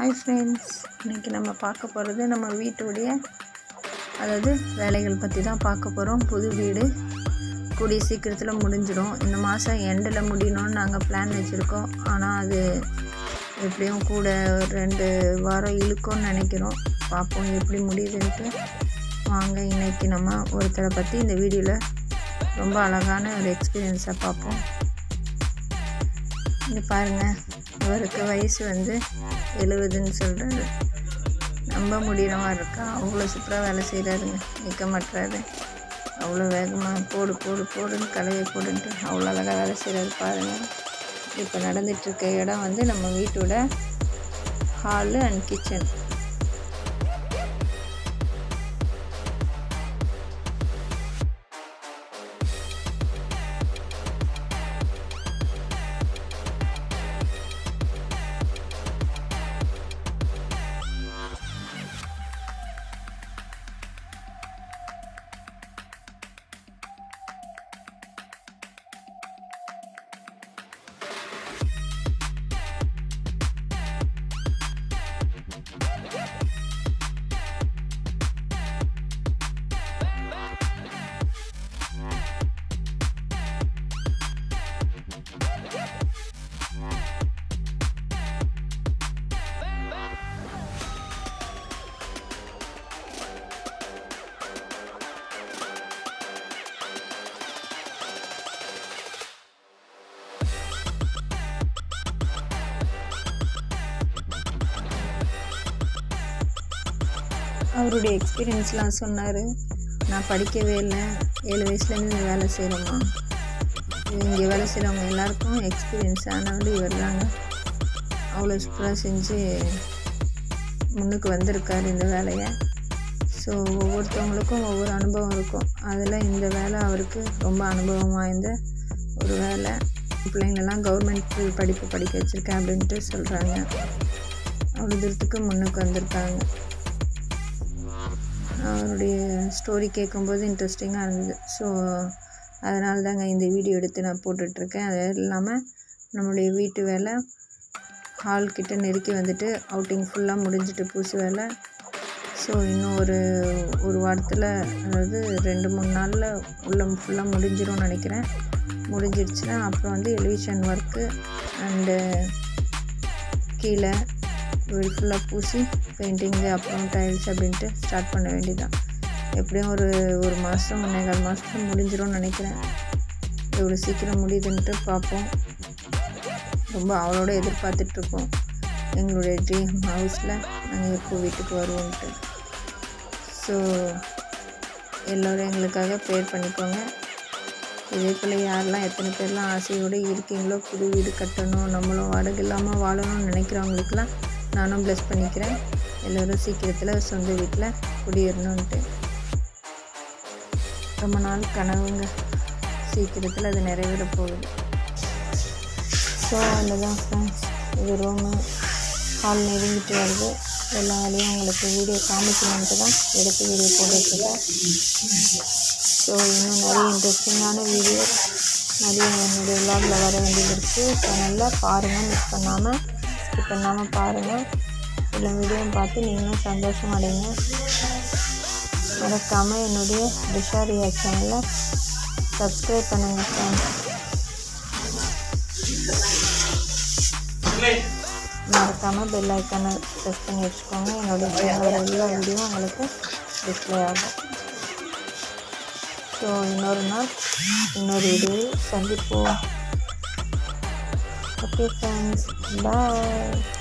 Hi friends இன்றைக்கி நம்ம பார்க்க போகிறது நம்ம வீட்டுடைய அதாவது வேலைகள் பற்றி தான் பார்க்க போகிறோம் புது வீடு கூடிய சீக்கிரத்தில் முடிஞ்சிடும். இந்த மாதம் எண்டில் முடியணும்னு நாங்கள் பிளான் வச்சுருக்கோம். ஆனால் அது எப்படியும் கூட ஒரு ரெண்டு வாரம் இழுக்கும்னு நினைக்கிறோம். பார்ப்போம் எப்படி முடியுதுன்ட்டு. வாங்க இன்றைக்கி நம்ம ஒருத்தரை பற்றி இந்த வீடியோவில் ரொம்ப அழகான ஒரு எக்ஸ்பீரியன்ஸை பார்ப்போம். இங்கே பாருங்கள் அவருக்கு வயசு வந்து எழுபதுன்னு சொல்கிறாரு நம்ப முடிகிற மாதிரி இருக்கா? அவ்வளோ சூப்பராக வேலை செய்கிறாருங்க நிற்க மாட்டுறாரு அவ்வளோ வேகமாக போடு போடு போடுன்னு கலையை போடுன்ட்டு அவ்வளோ அழகாக வேலை செய்கிறாரு பாருங்கள் இப்போ நடந்துகிட்ருக்க இடம் வந்து நம்ம வீட்டோட ஹாலு அண்ட் கிச்சன் அவருடைய எக்ஸ்பீரியன்ஸ்லாம் சொன்னார். நான் படிக்கவே இல்லை. ஏழு வயசுலேருந்து வேலை செய்கிறோமா இங்கே வேலை செய்கிறவங்க எல்லாருக்கும் எக்ஸ்பீரியன்ஸ் ஆனவர் இவர் தாங்க. அவ்வளோ சூப்பராக செஞ்சு முன்னுக்கு வந்திருக்கார் இந்த வேலையை. ஸோ ஒவ்வொருத்தவங்களுக்கும் ஒவ்வொரு அனுபவம் இருக்கும். அதில் இந்த வேலை அவருக்கு ரொம்ப அனுபவம் வாய்ந்த ஒரு வேலை. பிள்ளைங்களெல்லாம் கவர்மெண்ட் படிப்பு படிக்க வச்சுருக்கேன் அப்படின்ட்டு சொல்கிறாங்க அவ்வளோ தூரத்துக்கு முன்னுக்கு வந்திருக்காங்க. அவருடைய ஸ்டோரி கேட்கும்போது இன்ட்ரெஸ்டிங்காக இருந்தது. ஸோ அதனால தாங்க இந்த வீடியோ எடுத்து நான் போட்டுட்ருக்கேன். அது இல்லாமல் நம்மளுடைய வீட்டு வேலை ஹால் கிட்ட நெருக்கி வந்துட்டு அவுட்டிங் ஃபுல்லாக முடிஞ்சிட்டு பூசு வேலை. ஸோ இன்னும் ஒரு ஒரு வாரத்தில் அதாவது ரெண்டு மூணு நாளில் உள்ள ஃபுல்லாக முடிஞ்சிரும்னு நினைக்கிறேன். முடிஞ்சிடுச்சுன்னா அப்புறம் வந்து எலிவேஷன் ஒர்க்கு அண்டு கீழே வீடு பூசி பெயிண்டிங்கு அப்புறம் டைல்ஸ் அப்படின்ட்டு ஸ்டார்ட் பண்ண வேண்டியதான் எப்படியும் ஒரு ஒரு மாதம் ஒன்றேகால் மாதத்துக்கு முடிஞ்சிரும்னு நினைக்கிறேன். எவ்வளோ சீக்கிரம் முடியுதுன்ட்டு பார்ப்போம். ரொம்ப அவளோட எதிர்பார்த்துட்ருக்கோம் எங்களுடைய ட்ரீம் ஹவுஸில் நாங்கள் எப்போ வீட்டுக்கு வருவோன்ட்டு ஸோ எல்லோரும் எங்களுக்காக ப்ரேயர் பண்ணிக்கோங்க. இதே போல் யாரெல்லாம் எத்தனை பேர்லாம் ஆசையோடு இருக்கீங்களோ புது வீடு கட்டணும் நம்மளும் வாடகை இல்லாமல் வாழணும்னு நினைக்கிறவங்களுக்கெல்லாம் நானும் ப்ளஸ் பண்ணிக்கிறேன். எல்லோரும் சீக்கிரத்தில் சொந்த வீட்டில் குடியேறணுன்ட்டு ரொம்ப நாள் கனவுங்க. சீக்கிரத்தில் அது நிறைவேற போகுது. ஸோ அவ்வளோதான் ஃப்ரெண்ட்ஸ் இது ரூமு ஹால் நெருங்கிட்டு வருது. எல்லா வேலையும் உங்களுக்கு வீடியோ காமிக்கணுன்ட்டு தான் எடுத்து வீடியோ போட்டுருக்கேன் ஸோ இன்னும் நிறைய இன்ட்ரெஸ்டிங்கான வீடியோ நிறைய என்னுடைய விளாகில் வர வேண்டியது இருக்குது நல்லா பாருங்கள் மிஸ் பண்ணாமல் ஸ்கிப் பண்ணாமல் பாருங்கள் எல்லா வீடியோவும் பார்த்து நீங்களும் சந்தோஷம் அடைங்க. மறக்காமல் என்னுடைய டிஷா ரியா சேனலை சப்ஸ்கிரைப் பண்ணுங்கள் ஃப்ரெண்ட்ஸ் மறக்காமல் பெல் ஐக்கானை ப்ரெஸ் பண்ணி வச்சுக்கோங்க. என்னுடைய சேனலோட எல்லா வீடியோவும் உங்களுக்கு டிஸ்பிளே ஆகும். ஸோ இன்னொரு நாள் இன்னொரு வீடியோவில் சந்திப்போம். Okay, friends. Bye.